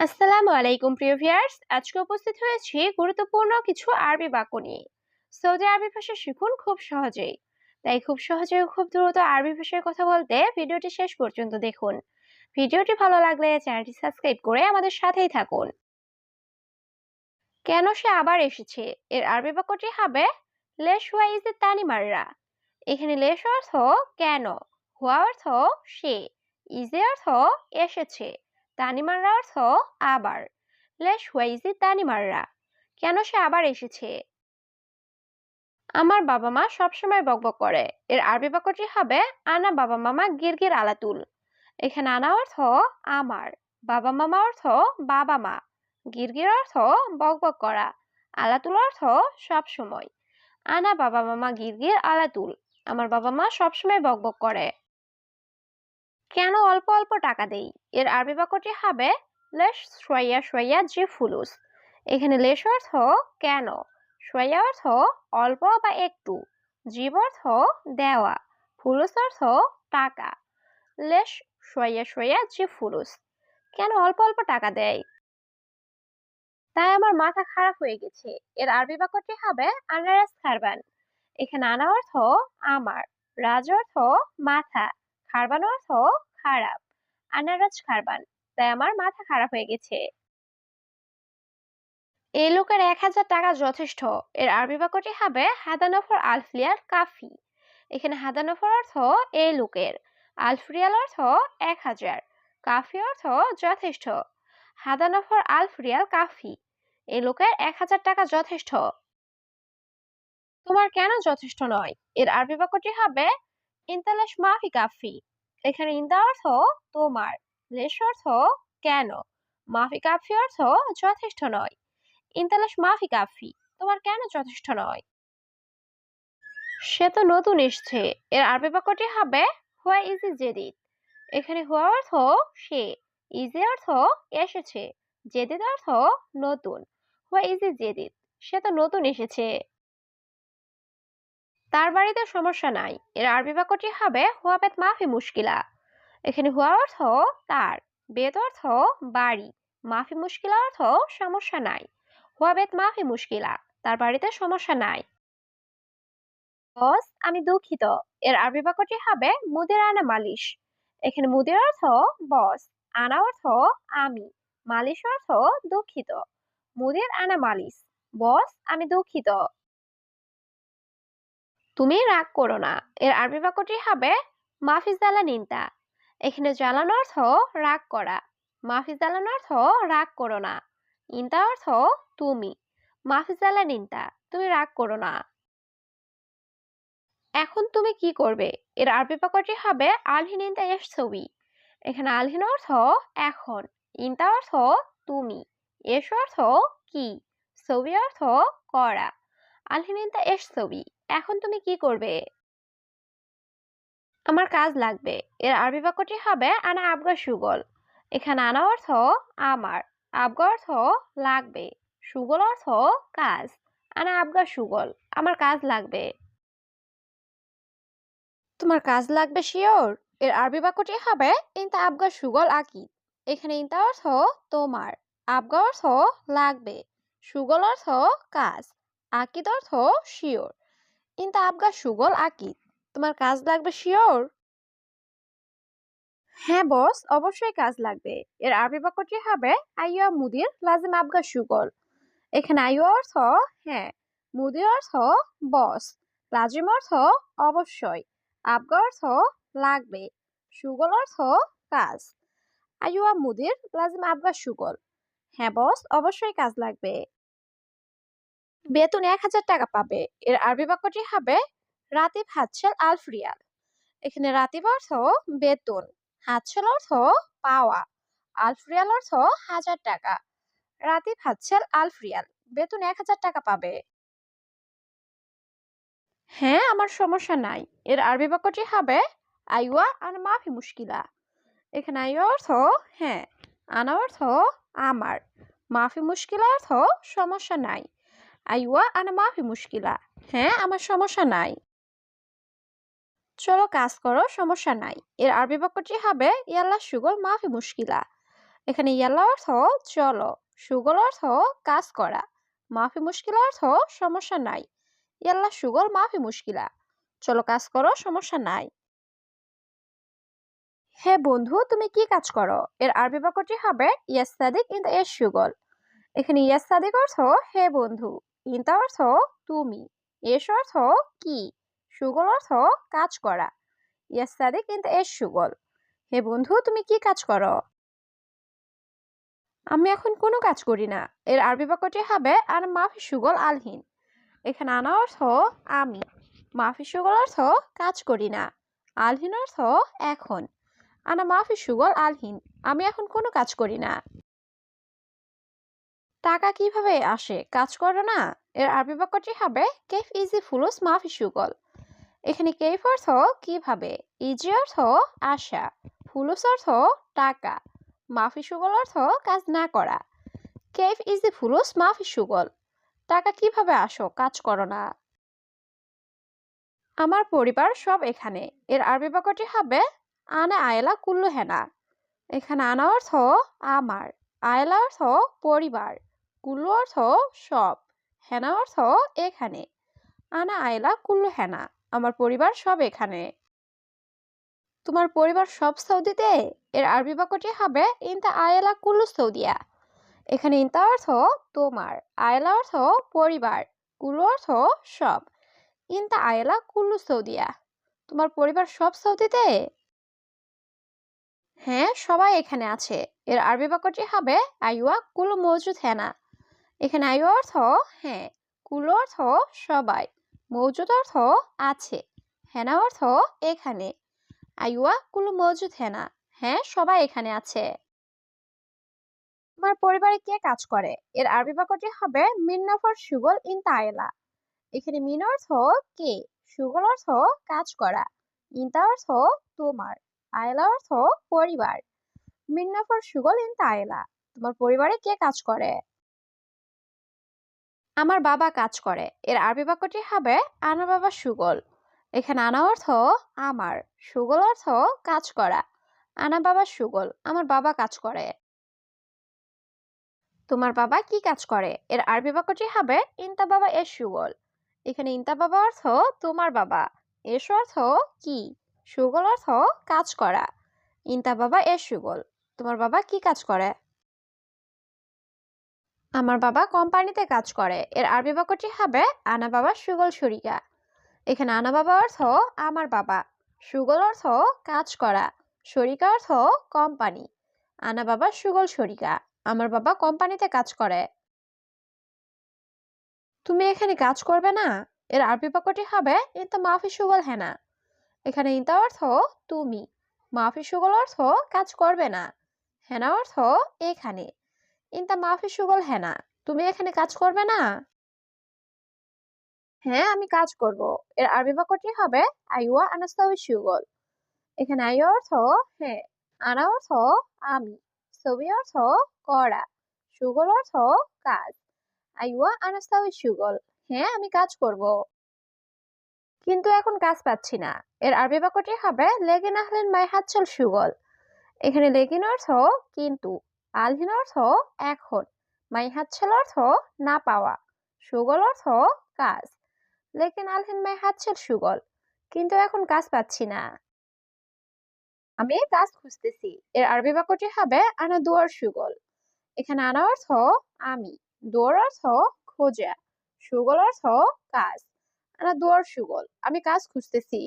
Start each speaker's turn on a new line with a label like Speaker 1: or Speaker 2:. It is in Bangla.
Speaker 1: আসসালামু আলাইকুম, প্রিয় ভিউয়ার্স। আজকে উপস্থিত হয়েছি গুরুত্বপূর্ণ কিছু আরবি বাক্য নিয়ে। সৌদি আরবি ভাষা শিখুন খুব সহজেই। তাই খুব সহজে খুব দ্রুত আরবি ভাষায় কথা বলতে ভিডিওটি শেষ পর্যন্ত দেখুন। ভিডিওটি ভালো লাগলে চ্যানেলটি সাবস্ক্রাইব করে আমাদের সাথেই থাকুন। কেন সে আবার এসেছে? এর আরবি বাক্যটি হবে, লেশ হুয়া ইজ তানি মাররা? এখানে লেশ অর্থ, কেন? হুয়া অর্থ, সে। ইজে অর্থ, এসেছে। তানিমাররা অর্থ আবার। লেশ হুয়াইজি তানিমাররা? কেন সে আবার এসেছে? আমার বাবা মা সবসময় বকবক করে। এর আরবি বাক্যটি হবে, আনা বাবা মামা গিরগির আলাতুল। এখানে আনা অর্থ, আমার। বাবা মামা অর্থ বাবা মা গিরগির অর্থ, বকবক করা। আলাতুল অর্থ সব সময় আনা বাবা মামা গিরগির আলাতুল। আমার বাবা মা সবসময় বকবক করে। কেন অল্প অল্প টাকা দেই? এর আরবি বাক্যটি হবে, লেশ সোয়া সোয়া জি ফুলুস। এখানে লেশ অর্থ কেন? সোয়া অর্থ অল্প বা একটু। জীব অর্থ দেওয়া। ফুলুস অর্থ টাকা। লেশ সোয়া সোয়া জি ফুলুস। কেন অল্প অল্প টাকা দেয়? তাই আমার মাথা খারাপ হয়ে গেছে। এর আরবি বাক্যটি হবে, আনারাস খারবান। এখানে আনা অর্থ আমার। রাজ অর্থ মাথা। খারবান অর্থ খারাপ। আনারাজ খারবান। তাই আমার মাথা খারাপ হয়ে গেছে। এই লোকের এক হাজার টাকা যথেষ্ট। এর আরবি বাক্যটি হবে হাদানফর আলফলিয়ার কাফি। এখানে হাদানফর অর্থ এই লোকের। আলফরিয়াল অর্থ এক হাজার। কাফি অর্থ যথেষ্ট। হাদানফর আলফরিয়াল কাফি। এই লোকের এক হাজার টাকা যথেষ্ট। তোমার কেন যথেষ্ট নয়? এর আরবি বাক্যটি হবে ইন্তালাস মাফি কাফি। এখানে ইন্দা অর্থ তোমার লেশ অর্থ কেন মাফি কাফি অর্থ যথেষ্ট নয়। ইন্তালাস মাফি কাফি তোমার কেন যথেষ্ট নয়? সে তো নতুন এসছে, এর আরবি বাক্যটি হবে, হুয়া ইজ ইজ জেদিদ। এখানে হুয়া অর্থ সে, ইজে অর্থ এসেছে, জেদিদ অর্থ নতুন, হুয়া ইজ ইজ জেদিদ, সে তো নতুন এসেছে। তার বাড়িতে সমস্যা নাই। এর আরবি বাক্যটি হবে, হুয়া বেত মাফি মুশকিলা। এখানে হুয়া অর্থ তার, বেত অর্থ বাড়ি, মাফি মুশকিলা অর্থ সমস্যা নাই। হুয়া বেত মাফি মুশকিলা, তার বাড়িতে সমস্যা নাই। বস, আমি দুঃখিত। এর আরবি বাক্যটি হবে, মুদের আনা মালিশ। এখানে মুদের অর্থ বস, আনা অর্থ আমি, মালিশ অর্থ দুঃখিত। মুদের আনা মালিশ। বস, আমি দুঃখিত। তুমি রাগ করো না। এর আরবি বাক্যটি হবে মাফিজ জ্বালা নিন্তা এখানে জ্বালানো অর্থ, রাগ করা। মাফিজ জ্বালানো অর্থ, রাগ করো না। ইন্তা অর্থ, তুমি। মাফিজ জ্বালা নিন্তা তুমি রাগ করো না। এখন তুমি কি করবে? এর আরবি বাক্যটি হবে আলহিন ইন্তা এস ছবি এখানে আলহিন অর্থ, এখন। ইন্তা অর্থ, তুমি। এস অর্থ, কি? ছবি অর্থ, করা। আলহিন ইন্তা এস ছবি এখন তুমি কি করবে? আমার কাজ লাগবে। এর আরবি বাক্যটি হবে, আনা আবগা সুগল। এখানে আনা অর্থ আমার। আবগা অর্থ লাগবে। সুগল অর্থ কাজ। আনা আবগা সুগল। আমার কাজ লাগবে। তোমার কাজ লাগবে, শিওর? এর আরবি বাক্যটি হবে, ইনতা আবগা সুগল আকিদ। এখানে ইনতা অর্থ তোমার। আবগা অর্থ লাগবে। সুগল অর্থ কাজ। আকিদ অর্থ শিওর। ইনতা আবগা সুগল আকিদ তোমার কাজ লাগবে শিওর? হ্যাঁ বস, অবশ্যই কাজ লাগবে। এর আরবি বাক্যটি হবে আইয়া মুদির লাজিম আবগা সুগল। এখানে আইয়া অর্থ হ্যাঁ মুদির অর্থ বস, লাজিম অর্থ অবশ্যই আবগা অর্থ লাগবে, সুগল অর্থ কাজ। আইয়া মুদির লাজিম আবগা সুগল। হ্যাঁ বস, অবশ্যই কাজ লাগবে। বেতন এক হাজার টাকা পাবে। এর আরবি বাক্যটি হবে রাতিব হাতছাল আলফ রিয়াল। এখানে রাতিব অর্থ বেতন, হাতছাল অর্থ পাওয়া, আলফ রিয়াল অর্থ হাজার টাকা। রাতিব হাতছাল আলফ রিয়াল, বেতন এক হাজার টাকা পাবে। হ্যাঁ আমার সমস্যা নাই। এর আরবি বাক্যটি হবে আইওয়া আর মাফি মুশকিলা। এখানে আইওয়া অর্থ হ্যাঁ আনা অর্থ আমার। মাফি মুশকিলা অর্থ সমস্যা নাই। আইওয়া আনা মাফি মুশকিলা। হ্যাঁ আমার সমস্যা নাই। চলো কাজ করো, সমস্যা নাই। এর আরবি বাক্যটি হবে, ইয়াল্লা সুগল মাফি মুশকিলা। এখানে ইয়াল্লা অর্থ চলো। সুগল অর্থ কাজ করা। মাফি মুশকিল অর্থ সমস্যা নাই। ইয়াল্লা সুগল মাফি মুশকিলা। চলো কাজ করো, সমস্যা নাই। হে বন্ধু, তুমি কি কাজ করো? এর আরবি বাক্যটি হবে, ইয়াস সাদিক ইন এস সুগল। এখানে ইয়াস সাদিক অর্থ হে বন্ধু। ইন্তা অর্থ তুমি এস অর্থ কি, সুগল অর্থ কাজ করা। ইয়াস সাদিক ইন এস সুগল। হে বন্ধু, তুমি কি কাজ করো? আমি এখন কোনো কাজ করি না। এর আরবি বাক্যটি হবে, আর মাফি সুগল আলহীন। এখানে আনা অর্থ, আমি। মাফি সুগল অর্থ, কাজ করি না। আলহীন অর্থ, এখন। আনা মাফি সুগল আলহীন, আমি এখন কোনো কাজ করি না। টাকা কীভাবে আসে? কাজ করো না। এর আরবি বাক্যটি হবে কেফ ইজি ফুলুস মাফি সুগল এখানে কেফ অর্থ কীভাবে? ইজি অর্থ আসা। ফুলুস অর্থ টাকা। মাফি সুগল অর্থ কাজ না করা। কেফ ইজি ফুলুস মাফি সুগল টাকা কীভাবে আসো? কাজ করো না। আমার পরিবার সব এখানে। এর আরবি বাক্যটি হবে আনা আয়লা কুল্লু হেনা। এখানে আনা অর্থ আমার। আয়লা অর্থ পরিবার। কুল্লু অর্থ সব, হেনা অর্থ এখানে। আনা আয়লা কুল্লু হেনা, আমার পরিবার সব এখানে। তোমার পরিবার সব সৌদিতে? এর আরবি বাক্যটি হবে ইনতা আয়লা কুল্লু সৌদিয়া। এখানে ইনতা অর্থ তোমার আয়লা অর্থ পরিবার কুল্লু অর্থ সব, ইনতা আয়লা কুল্লু সৌদিয়া। তোমার পরিবার সব সৌদিতে? হ্যাঁ সবাই এখানে আছে। এর আরবি বাক্যটি হবে আইওয়া কুলু, মজুদ, হেনা। এখানে আইওয়া অর্থ হ্যাঁ কুলো অর্থ সবাই, মৌজুদ অর্থ আছে, হেনা অর্থ এখানে, আইওয়া কুলু মজুদ হেনা হ্যাঁ সবাই এখানে আছে। তোমার পরিবারে কে কাজ করে? এর আরবি বাক্যটি হবে মিন্নাফর সুগল ইন তায়েলা। এখানে মিন অর্থ কে? সুগল অর্থ কাজ করা, ইনতা অর্থ তোমার, আয়লা অর্থ পরিবার, মিন্নাফর সুগল ইন তায়েলা। তোমার পরিবারে কে কাজ করে? আমার বাবা কাজ করে। এর আরবি বাক্যটি হবে, আনা বাবা সুগল। এখানে আনা অর্থ, আমার। সুগল অর্থ, কাজ করা। আনা বাবা সুগল, আমার বাবা কাজ করে। তোমার বাবা কি কাজ করে? এর আরবি বাক্যটি হবে, ইনতা বাবা এস সুগল। এখানে ইনতা বাবা অর্থ, তোমার বাবা। এস অর্থ, কি? সুগল অর্থ, কাজ করা। ইনতা বাবা এস সুগল। তোমার বাবা কি কাজ করে? আমার বাবা কোম্পানিতে কাজ করে। এর আরবি বাক্যটি হবে, আনা বাবা সুগল শরিকা এখানে আনা বাবা অর্থ, আমার বাবা। সুগল অর্থ, কাজ করা। শরিকা অর্থ, কোম্পানি। আনা বাবা সুগল শরিকা আমার বাবা কোম্পানিতে কাজ করে। তুমি এখানে কাজ করবে না? এর আরবি বাক্যটি হবে ইনতা মাফি সুগল হেনা এখানে ইনতা অর্থ, তুমি। মাফি সুগল অর্থ, কাজ করবে না। হেনা অর্থ, এখানে। ইনতা মাফি সুগল হেনা তুমি এখানে কাজ করবে না? হ্যাঁ আমি কাজ করব। এর আরবি বাক্যটি হবে আইওয়া আনাস্তাবি সুগল এখানে আইওয়া অর্থ হ্যাঁ। আনা অর্থ, আমি। ছবি অর্থ, করা। সুগল অর্থ, কাজ। আইওয়া আনাস্তাবি সুগল হ্যাঁ আমি কাজ করব। কিন্তু এখন কাজ পাচ্ছি না। এর আরবি বাক্যটি হবে, লেগিন আহলেন মাই হাতচল সুগল। এখানে লেগিন অর্থ, কিন্তু। আলহিন অর্থ এখন মাই হাতছাল অর্থ না পাওয়া, সুগল অর্থ কাজ। লেকিন আলহিন মাই হাতছাল সুগল, কিন্তু এখন কাজ পাচ্ছি না। আমি কাজ খুঁজতেছি, এর আরবি বাক্যটি হবে আনা দুয়ার সুগল। এখানে আনা অর্থ আমি, দুয়ার অর্থ খোঁজা, সুগল অর্থ কাজ। আনা দুয়ার সুগল, আমি কাজ খুঁজতেছি।